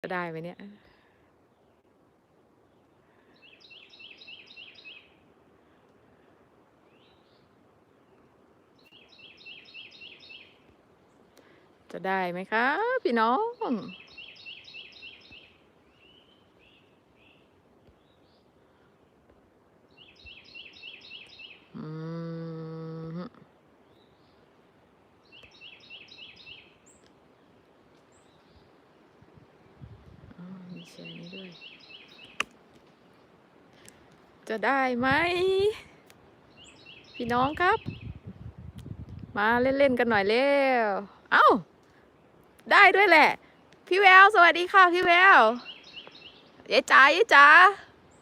จะได้ไหมเนี่ย จะได้ไหมคะ พี่น้อง อืมอ๋อมีแชร์นี้ด้วย จะได้ไหม พี่น้องครับ มาเล่นๆกันหน่อยเร็ว เอ้า ได้ด้วยแหละ พี่แววสวัสดีค่ะพี่แววยายจ๋ายายจ๋า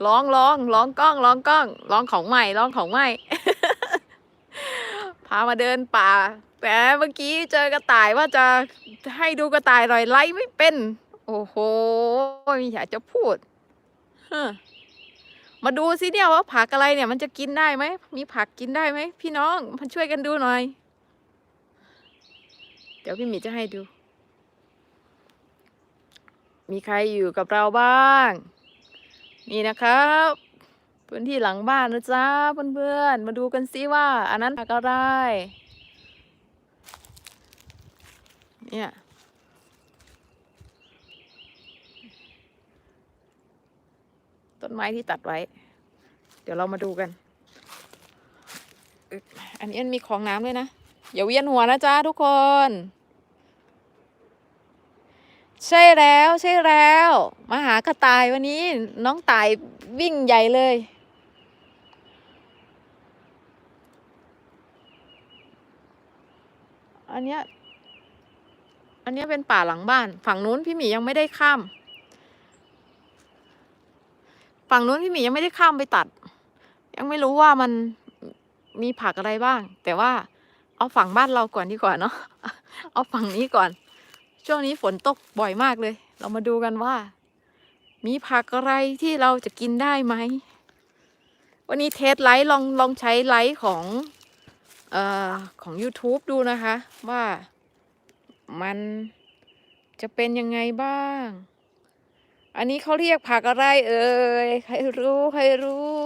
ลองลองลองกล้องลองกล้องลองของใหม่ลองของใหม่ พามาเดินป่า แต่เมื่อกี้เจอกระต่ายว่าจะให้ดูกระต่ายหน่อยไล่ไม่เป็น โอ้โหม่อยากจะพูด ฮ มาดูสิเนี่ยว่าผักอะไรเนี่ย มันจะกินได้ไหม มีผักกินได้ไหม พี่น้องมาช่วยกันดูหน่อย เดี๋ยวพี่หมีจะให้ดู มีใครอยู่กับเราบ้าง นี่นะครับพื้นที่หลังบ้านนะจ๊ะเพื่อนๆมาดูกันซิว่า อันนั้นผักอะไรเนี่ย ต้นไม้ที่ตัดไว้ เดี๋ยวเรามาดูกัน อันนี้มันมีของน้ำด้วยนะอย่าเวียนหัวนะจ๊ะทุกคน ใช่แล้วใช่แล้ว มาหากระต่ายวันนี้น้องต่ายวิ่งใหญ่เลย อันเนี้ยอันนี้เป็นป่าหลังบ้าน ฝั่งนู้นพี่หมียังไม่ได้ข้าม ฝั่งนู้นพี่หมียังไม่ได้ข้ามไปตัด ยังไม่รู้ว่ามันมีผักอะไรบ้าง แต่ว่าเอาฝั่งบ้านเราก่อนดีกว่าเนาะเอาฝั่งนี้ก่อน ช่วงนี้ฝนตกบ่อยมากเลย เรามาดูกันว่า มีผักอะไรที่เราจะกินได้ไหมวันนี้เทสไลท์ลองลองใช้ไลท์ของเอ่อของ YouTube ดูนะคะ ว่ามันจะเป็นยังไงบ้าง อันนี้เขาเรียกผักอะไรเอ่ย ใครรู้ใครรู้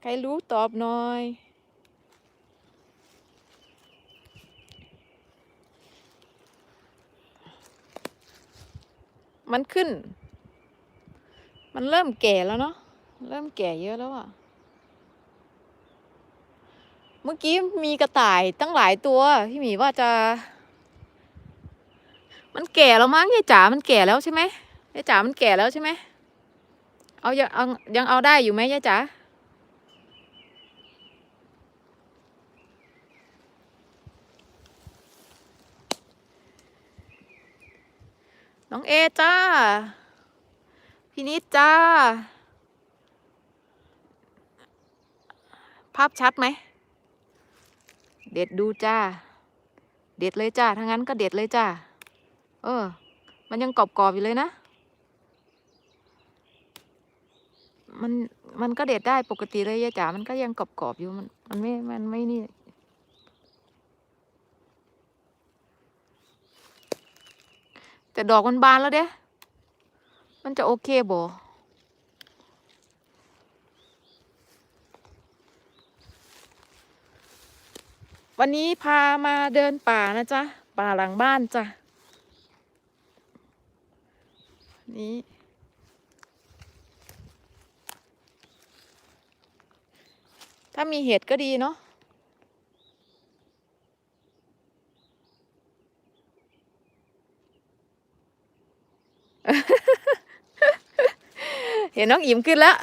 ใครรู้ตอบหน่อย มันขึ้น มันเริ่มแก่แล้วเนาะ เริ่มแก่เยอะแล้วอะเมื่อกี้มีกระต่ายตั้งหลายตัว พี่หมีว่าจะ มันแก่แล้วมั้งยายจ๋ามันแก่แล้วใช่ไหมยายจ๋ามันแก่แล้วใช่ไหมเอายังเอายังเอาได้อยู่ไหมยายจ๋าน้องเอจ้าพี่นิดจ้า ภาพชัดไหม เด็ดดูจ้า เด็ดเลยจ้าถ้างั้นก็เด็ดเลยจ้า เออ มันยังกรอบๆอยู่เลยนะ มันมันก็เด็ดได้ปกติเลยยายจ๋า มันก็ยังกรอบๆอยู่ มัน มันไม่ มันไม่นี่ แต่ดอกมันบานแล้วเด้ มันจะโอเคบ่วันนี้พามาเดินป่านะจ๊ะ ป่าหลังบ้านจ้ะ นี่ถ้ามีเห็ดก็ดีเนาะเห็นน้องอิ่มขึ้นแล้ว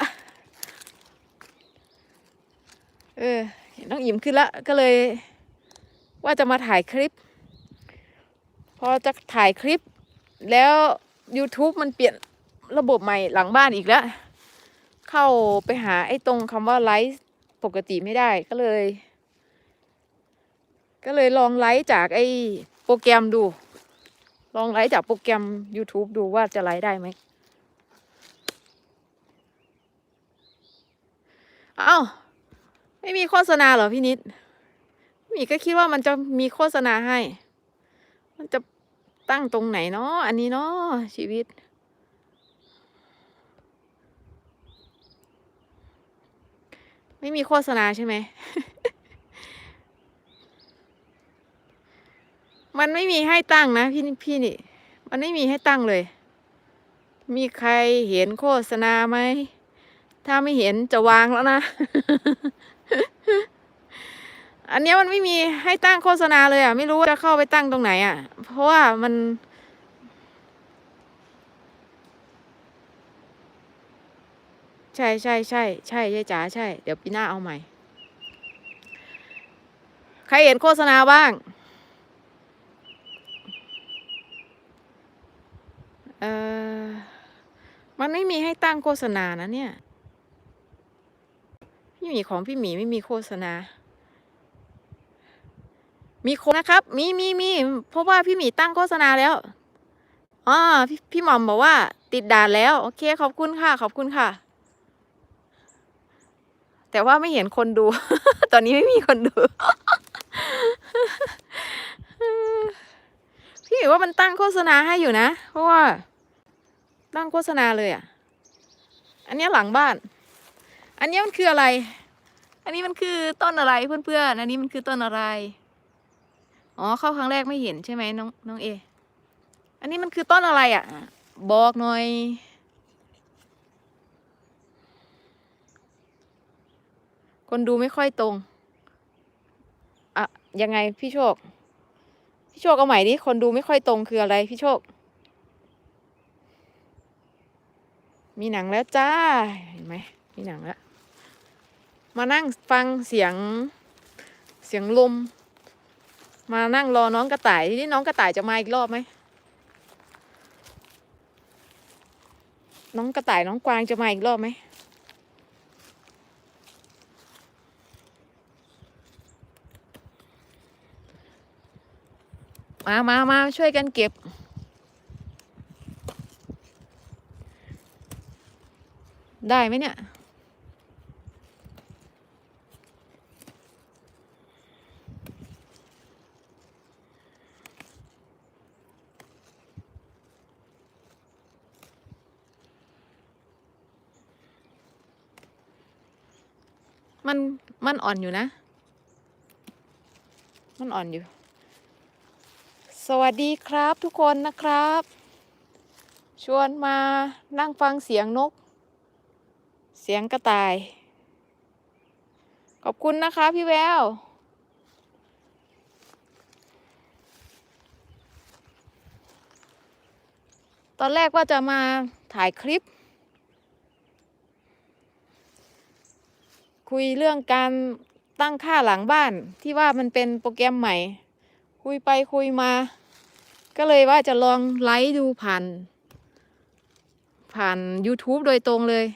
เออ เห็นน้องอิ่มขึ้นแล้ว ก็เลย ว่าจะมาถ่ายคลิป พอจะถ่ายคลิปแล้ว YouTube มันเปลี่ยนระบบใหม่หลังบ้านอีกแล้ว เข้าไปหาไอ้ตรงคำว่าไลฟ์ปกติไม่ได้ก็เลย ก็เลยลองไลฟ์จากไอ้โปรแกรมดู ลองไลฟ์จากโปรแกรม YouTube ดูว่าจะไลฟ์ได้ไหมเอ้าไม่มีโฆษณาเหรอพี่นิดมีก็คิดว่ามันจะมีโฆษณาให้ มันจะ ตั้งตรงไหนเนาะอันนี้เนาะชีวิต ไม่มีโฆษณาใช่ไหม มันไม่มีให้ตั้งนะพี่พี่นี่ มันไม่มีให้ตั้งเลย มีใครเห็นโฆษณาไหม ถ้าไม่เห็นจะวางแล้วนะ อันนี้มันไม่มีให้ตั้งโฆษณาเลยอะ ไม่รู้ว่าจะเข้าไปตั้งตรงไหนอะ เพราะว่ามันใช่ใช่ใช่ใช่ใช่จ๋าใช่ เดี๋ยวปีหน้าเอาใหม่ ใครเห็นโฆษณาบ้าง เออมันไม่มีให้ตั้งโฆษณานะเนี่ย พี่หมีของพี่หมีไม่มีโฆษณา มีคนนะครับ มีมีมีเพราะว่าพี่หมีตั้งโฆษณาแล้วอ๋อพี่พี่หม่อมบอกว่า ติดด่านแล้ว โอเคขอบคุณค่ะ ขอบคุณค่ะ แต่ว่าไม่เห็นคนดู ตอนนี้ไม่มีคนดู พี่หมีว่ามันตั้งโฆษณาให้อยู่นะ เพราะว่า ตั้งโฆษณาเลยอะ อันนี้หลังบ้าน อันนี้มันคืออะไร อันนี้มันคือต้นอะไรเพื่อนๆ อันนี้มันคือต้นอะไร อ๋อเข้าครั้งแรกไม่เห็นใช่ไหมน้องน้องเอ อันนี้มันคือต้นอะไรอะ บอกหน่อย คนดูไม่ค่อยตรงอะยังไงพี่โชค พี่โชคเอาใหม่ดิคนดูไม่ค่อยตรงคืออะไรพี่โชค มีหนังแล้วจ้าเห็นไหมมีหนังแล้ว มานั่งฟังเสียงเสียงลม มานั่งรอน้องกระต่าย ทีนี้น้องกระต่ายจะมาอีกรอบไหม น้องกระต่ายน้องกวางจะมาอีกรอบไหม มามามาช่วยกันเก็บได้ไหมเนี่ย มัน มันอ่อนอยู่นะ มันอ่อนอยู่ สวัสดีครับทุกคนนะครับ ชวนมานั่งฟังเสียงนก เสียงกระต่าย ขอบคุณนะคะพี่แววตอนแรกว่าจะมาถ่ายคลิป คุยเรื่องการตั้งค่าหลังบ้านที่ว่ามันเป็นโปรแกรมใหม่ คุยไปคุยมา ก็เลยว่าจะลองไลฟ์ดูผ่าน ผ่าน YouTube โดยตรงเลย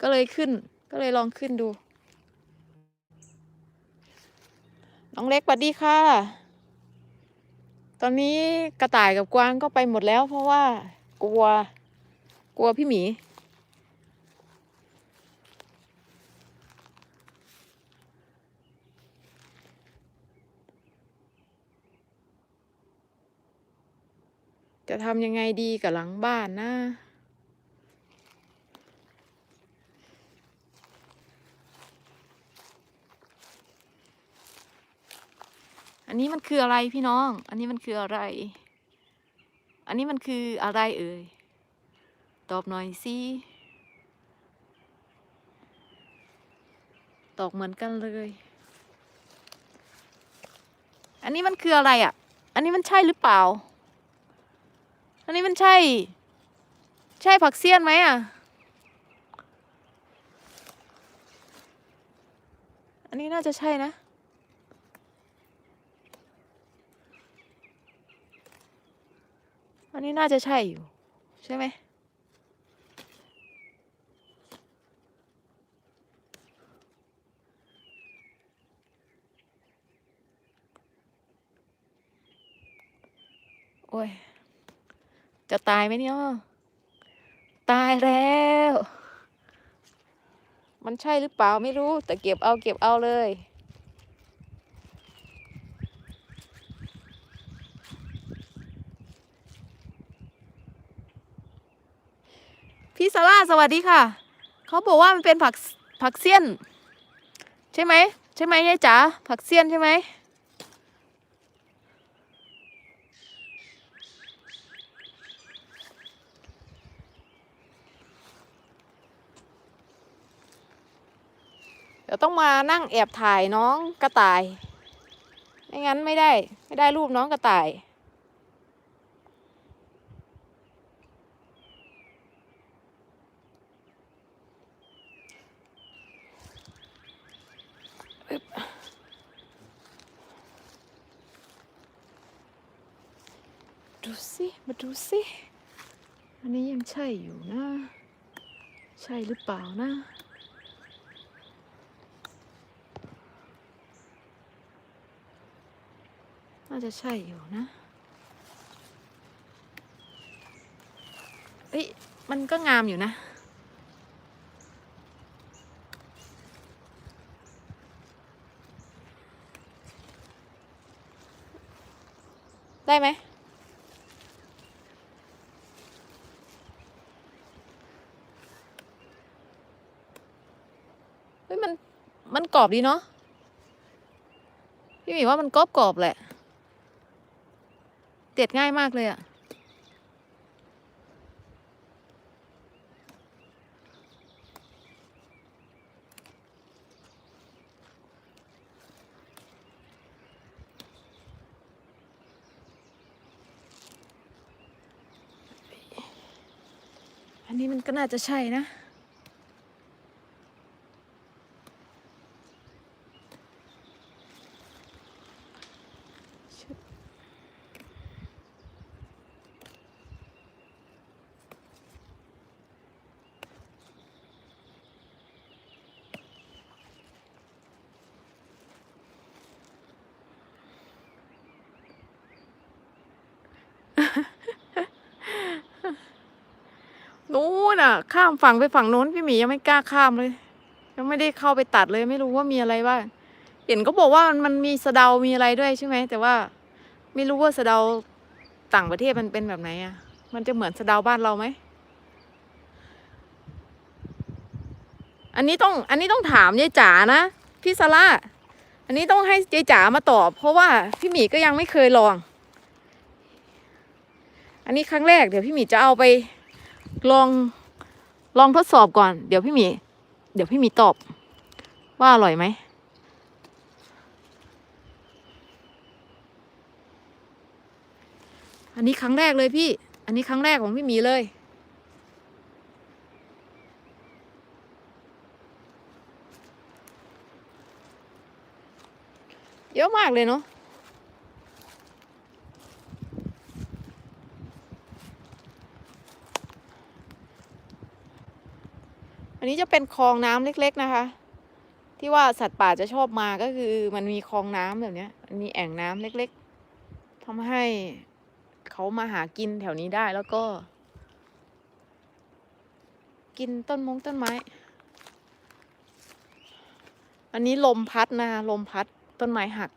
ก็เลยขึ้น ก็เลยลองขึ้นดู น้องเล็กสวัสดีค่ะ ตอนนี้กระต่ายกับกวางก็ไปหมดแล้วเพราะว่ากลัว กลัวพี่หมี จะทำยังไงดีกับหลังบ้านนะอันนี้มันคืออะไรพี่น้อง อันนี้มันคืออะไร อันนี้มันคืออะไรเอ่ย ตอบหน่อยสิ ตอบเหมือนกันเลย อันนี้มันคืออะไรอะ อันนี้มันใช่หรือเปล่า อันนี้มันใช่ ใช่ผักเสี้ยนไหมอะ อันนี้น่าจะใช่นะ อันนี้น่าจะใช่อยู่ ใช่ไหมโอ้ย จะตายไหมเนี่ยตายแล้ว มันใช่หรือเปล่าไม่รู้ แต่เก็บเอาเก็บเอาเลย พี่ซาร่าสวัสดีค่ะ เขาบอกว่ามันเป็นผักผักเซียน ใช่ไหม ใช่ไหมยายจ๋าผักเซียนใช่ไหม ต้องมานั่งแอบถ่ายน้องกระต่าย ไม่งั้นไม่ได้ไม่ได้รูปน้องกระต่าย ดูสิ มาดูสิ อันนี้ยังใช่อยู่นะ ใช่หรือเปล่านะาจะใช่อยู่นะเอ้ยมันก็งามอยู่นะ ได้ไหมเฮ้ยมันมันกรอบดีเนาะพี่หมีว่ามันกรอบกรอบๆแหละ เด็ดง่ายมากเลยอะอันนี้มันก็น่าจะใช่นะ นู้นอะ ข้ามฝั่งไปฝั่งโน้นพี่หมียังไม่กล้าข้ามเลย ยังไม่ได้เข้าไปตัดเลย ไม่รู้ว่ามีอะไรบ้างเห็นก็บอกว่ามันมันมีสะเดา มีอะไรด้วยใช่ไหมแต่ว่าไม่รู้ว่าสะเดาต่างประเทศมันเป็นแบบไหนอะ มันจะเหมือนสะเดาบ้านเราไหมอันนี้ต้องอันนี้ต้องถามยายจ๋านะพี่ซาร่าอันนี้ต้องให้ยายจ๋ามาตอบ เพราะว่าพี่หมีก็ยังไม่เคยลอง อันนี้ครั้งแรกเดี๋ยวพี่หมีจะเอาไปลอง ลองทดสอบก่อน เดี๋ยวพี่หมี เดี๋ยวพี่หมีตอบ ว่าอร่อยไหม อันนี้ครั้งแรกเลยพี่ อันนี้ครั้งแรกของพี่หมีเลย เยอะมากเลยเนาะ อันนี้จะเป็นคลองน้ำเล็ก ๆนะคะ ที่ว่าสัตว์ป่าจะชอบมาก็คือมันมีคลองน้ำแบบเนี้ยมันมีแอ่งน้ำเล็กๆทำให้เขามาหากินแถวนี้ได้แล้วก็ กินต้นมงต้นไม้ อันนี้ลมพัดนะคะลมพัดต้นไม้หัก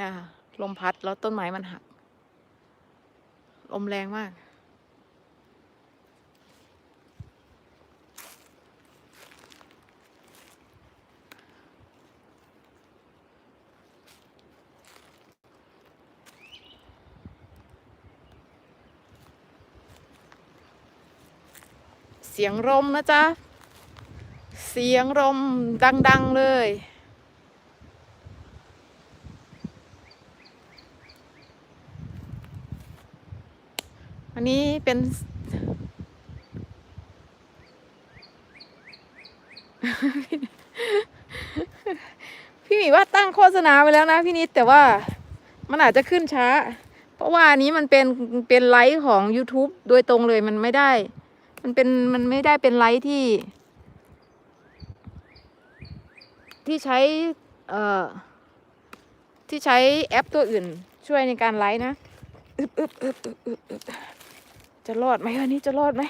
นะคะลมพัดแล้วต้นไม้มันหัก ลมแรงมาก สียงลมนะจ๊ะ เสียงลมดัง ๆ เลย อันนี้เป็นพี่หมีว่าตั้งโฆษณาไว้แล้วนะพี่นิดแต่ว่ามันอาจจะขึ้นช้า เพราะว่าอันนี้มันเป็นเป็นไลฟ์ของ YouTube โดยตรงเลยมันไม่ได้ มันเป็นมันไม่ได้เป็นไลฟ์ที่ ที่ใช้เอ่อที่ใช้แอปตัวอื่นช่วยในการไลฟ์นะอึบอึบอึบอึบอึบอึบจะรอดไหมวันนี้จะรอดไหม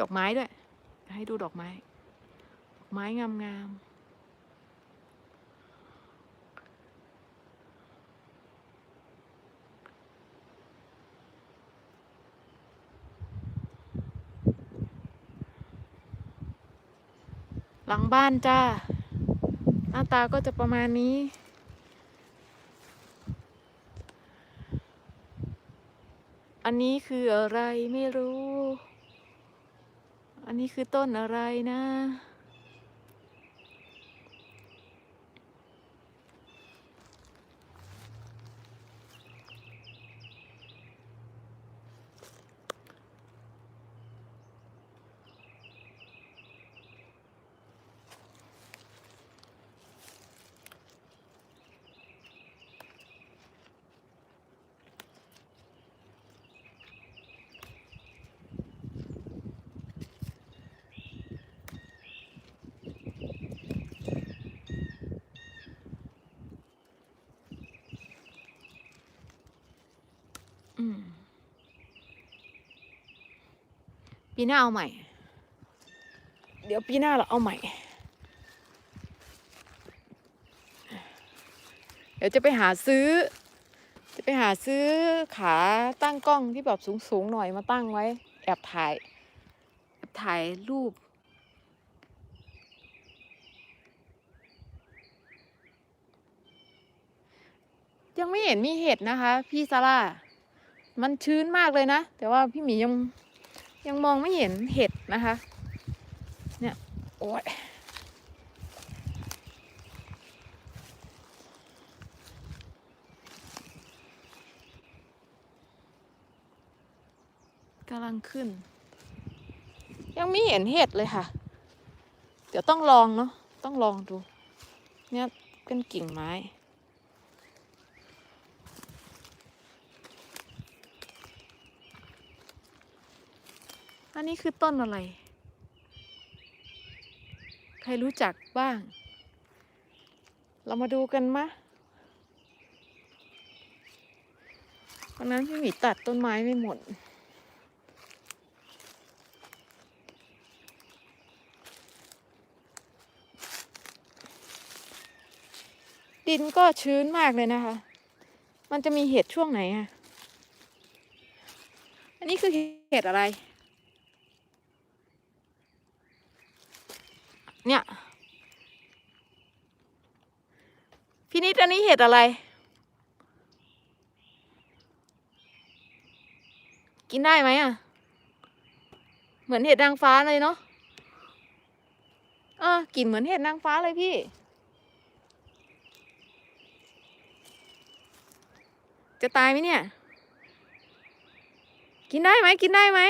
ดอกไม้ด้วย ให้ดูดอกไม้ ดอกไม้งามๆ หลังบ้านจ้า หน้าตาก็จะประมาณนี้ อันนี้คืออะไรไม่รู้ อันนี้คือต้นอะไรนะ ปีหน้าเอาใหม่ เดี๋ยวปีหน้าเราเอาใหม่ เดี๋ยวจะไปหาซื้อ จะไปหาซื้อขาตั้งกล้องที่แบบสูงๆหน่อยมาตั้งไว้ แอบถ่าย แอบถ่ายรูปยังไม่เห็นมีเห็ดนะคะ พี่ซาร่า มันชื้นมากเลยนะ แต่ว่าพี่หมียัง ยังมองไม่เห็นเห็ดนะคะ เนี่ย โอ้ยกำลังขึ้น ยังไม่เห็นเห็ดเลยค่ะ เดี๋ยวต้องลองเนาะต้องลองดู เนี่ยเป็นกิ่งไม้ อั นี้คือต้นอะไร ใครรู้จักบ้าง เรามาดูกันมะวันนั้นพี่หมีตัดต้นไม้ไม่หมด ดินก็ชื้นมากเลยนะคะ มันจะมีเห็ดช่วงไหนอะอันนี้คือเห็ดอะไร เนี่ย พี่นิดอันนี้เห็ดอะไร กินได้ไหมอะ เหมือนเห็ดนางฟ้าเลยเนาะเออกลิ่นเหมือนเห็ดนางฟ้าเลยพี่ จะตายไหมเนี่ย กินได้ไหม กินได้ไหม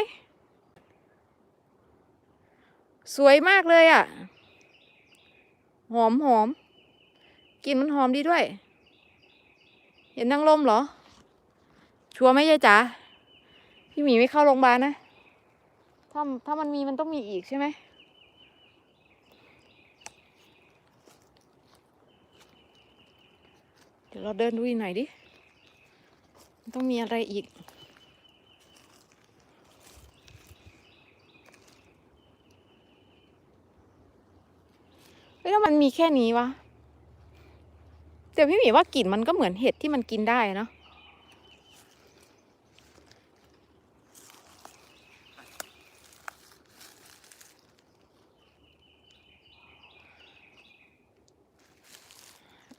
สวยมากเลยอะ่ะ หอมหอมกลิ่นมันหอมดีด้วย เห็นนางลมเหรอ ชัวร์ไหมยายจ๋าพี่หมีไม่เข้าโรงพยาบาลนะ ถ้าถ้ามันมีมันต้องมีอีกใช่ไหมเดี๋ยวเราเดินดูอีกหน่อยดิ มันต้องมีอะไรอีก ฮ้ยแล้วมันมีแค่นี้วะแต่พี่หมีว่ากลิ่นมันก็เหมือนเห็ดที่มันกินได้เนาะ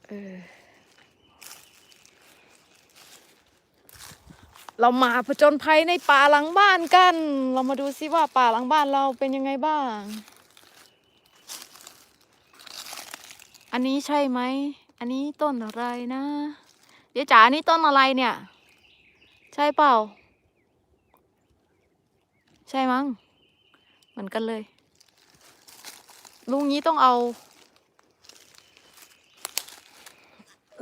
เออเรามาผจญภัยในป่าหลังบ้านกัน เรามาดูซิว่าป่าหลังบ้านเราเป็นยังไงบ้าง อันนี้ใช่ไหม อันนี้ต้นอะไรนะเดี๋ยวจ๋าอันนี้ต้นอะไรเนี่ย ใช่เปล่า ใช่มั้ง เหมือนกันเลย ลุงนี้ต้องเอา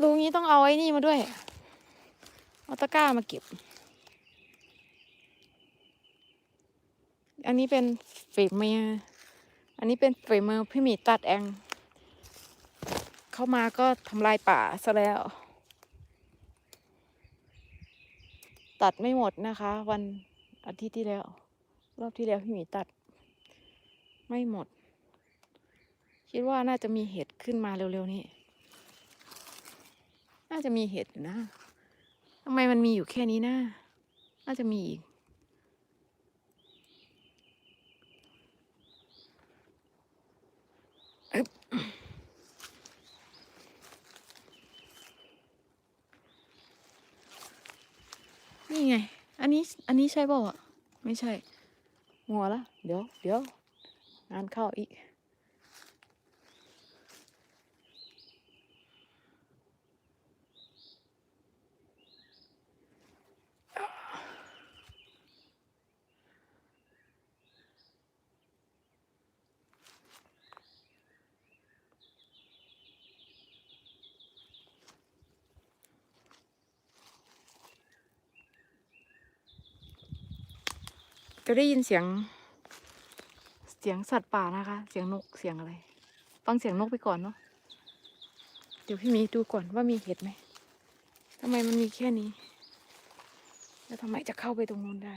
ลุงนี้ต้องเอาไอ้นี่มาด้วย เอาตะกร้ามาเก็บ อันนี้เป็นฝีมือ อันนี้เป็นฝีมือพี่หมีตัดเอง เข้ามาก็ทำลายป่าซะแล้ว ตัดไม่หมดนะคะ วันอาทิตย์ที่แล้ว รอบที่แล้วพี่หมีตัด ไม่หมด คิดว่าน่าจะมีเห็ดขึ้นมาเร็วๆนี้ น่าจะมีเห็ดอยู่นะทำไมมันมีอยู่แค่นี้นะ น่าจะมีอีก นี้ อันนี้ใช่เปล่าอะ ไม่ใช่ มัวละ เดี๋ยว เดี๋ยว งานเข้าอีก จะได้ยินเสียง เสียงสัตว์ป่านะคะ เสียงนกเสียงอะไร ฟังเสียงนกไปก่อนเนาะเดี๋ยวพี่มีดูก่อนว่ามีเห็ดไหมทำไมมันมีแค่นี้ แล้วทำไมจะเข้าไปตรงนู้นได้